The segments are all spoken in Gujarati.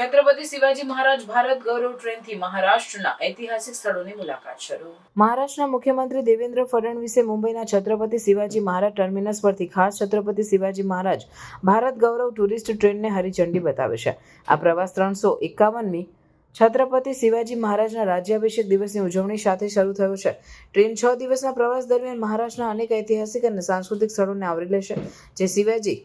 છત્રપતિ શિવાજી મહારાજ ભારત ગૌરવ ટ્રેનથી મહારાષ્ટ્રના ઐતિહાસિક સ્થળોની મુલાકાત શરૂ. મહારાષ્ટ્રના મુખ્યમંત્રી દેવેન્દ્ર ફડણવીસે મુંબઈના છત્રપતિ શિવાજી મહારાજ ટર્મિનસ પરથી ખાસ છત્રપતિ શિવાજી મહારાજ ભારત ગૌરવ ટુરિસ્ટ ટ્રેનને હરીઝંડી બતાવે છે. આ પ્રવાસ ત્રણસો એકાવનમી છત્રપતિ શિવાજી મહારાજના રાજ્યાભિષેક દિવસની ઉજવણી સાથે શરૂ થયો છે. ટ્રેન છ દિવસના પ્રવાસ દરમિયાન મહારાષ્ટ્રના અનેક ઐતિહાસિક અને સાંસ્કૃતિક સ્થળોને આવરી લેશે. જે શિવાજી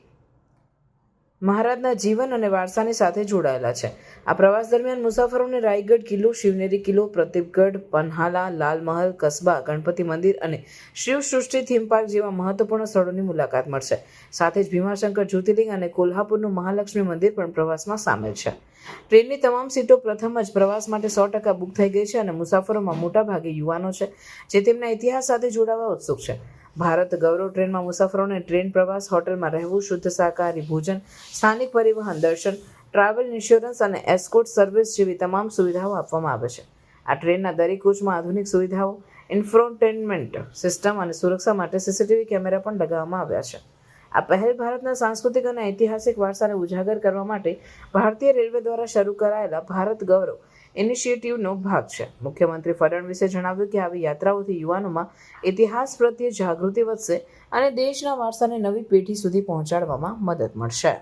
મહારાજના જીવન અને વારસાની સાથે જોડાયેલા છે. આ પ્રવાસ દરમિયાન મુસાફરોને રાયગઢ કિલ્લો, શિવનેરી કિલ્લો, પ્રતાપગઢ, પન્હાલા, લાલમહલ, કસબા, ગણપતિ મંદિર અને શિવ સૃષ્ટિ થીમ પાર્ક જેવા મહત્વપૂર્ણ સ્થળોની મુલાકાત મળશે. સાથે જ ભીમાશંકર જ્યોતિર્લિંગ અને કોલ્હાપુરનું મહાલક્ષ્મી મંદિર પણ પ્રવાસમાં સામેલ છે. ટ્રેનની તમામ સીટો પ્રથમ જ પ્રવાસ માટે સો ટકા બુક થઈ ગઈ છે અને મુસાફરોમાં મોટાભાગે યુવાનો છે, જે તેમના ઇતિહાસ સાથે જોડાવા ઉત્સુક છે. ભારત ગૌરવ ટ્રેનમાં મુસાફરોને ટ્રેન પ્રવાસ, હોટલમાં રહેવું, શુદ્ધ શાકાહારી ભોજન, સ્થાનિક પરિવહન, દર્શન, ટ્રાવેલ ઇન્સ્યોરન્સ અને એસ્કોટ સર્વિસ જેવી તમામ સુવિધાઓ આપવામાં આવે છે. આ ટ્રેનના દરેક કોચમાં આધુનિક સુવિધાઓ ઇન્ફ્રોન્ટેનમેન્ટ સિસ્ટમ અને સુરક્ષા માટે સીસીટીવી કેમેરા પણ લગાવવામાં આવ્યા છે. આ પહેલ ભારતના સાંસ્કૃતિક અને ઐતિહાસિક વારસાને ઉજાગર કરવા માટે ભારતીય રેલવે દ્વારા શરૂ કરાયેલા ભારત ગૌરવ ઇનિશિયેટિવનો ભાગ છે. મુખ્યમંત્રી ફડણવીસે જણાવ્યું કે આવી યાત્રાઓથી યુવાનોમાં ઇતિહાસ પ્રત્યે જાગૃતિ વધશે અને દેશના વારસાને નવી પેઢી સુધી પહોંચાડવામાં મદદ મળશે.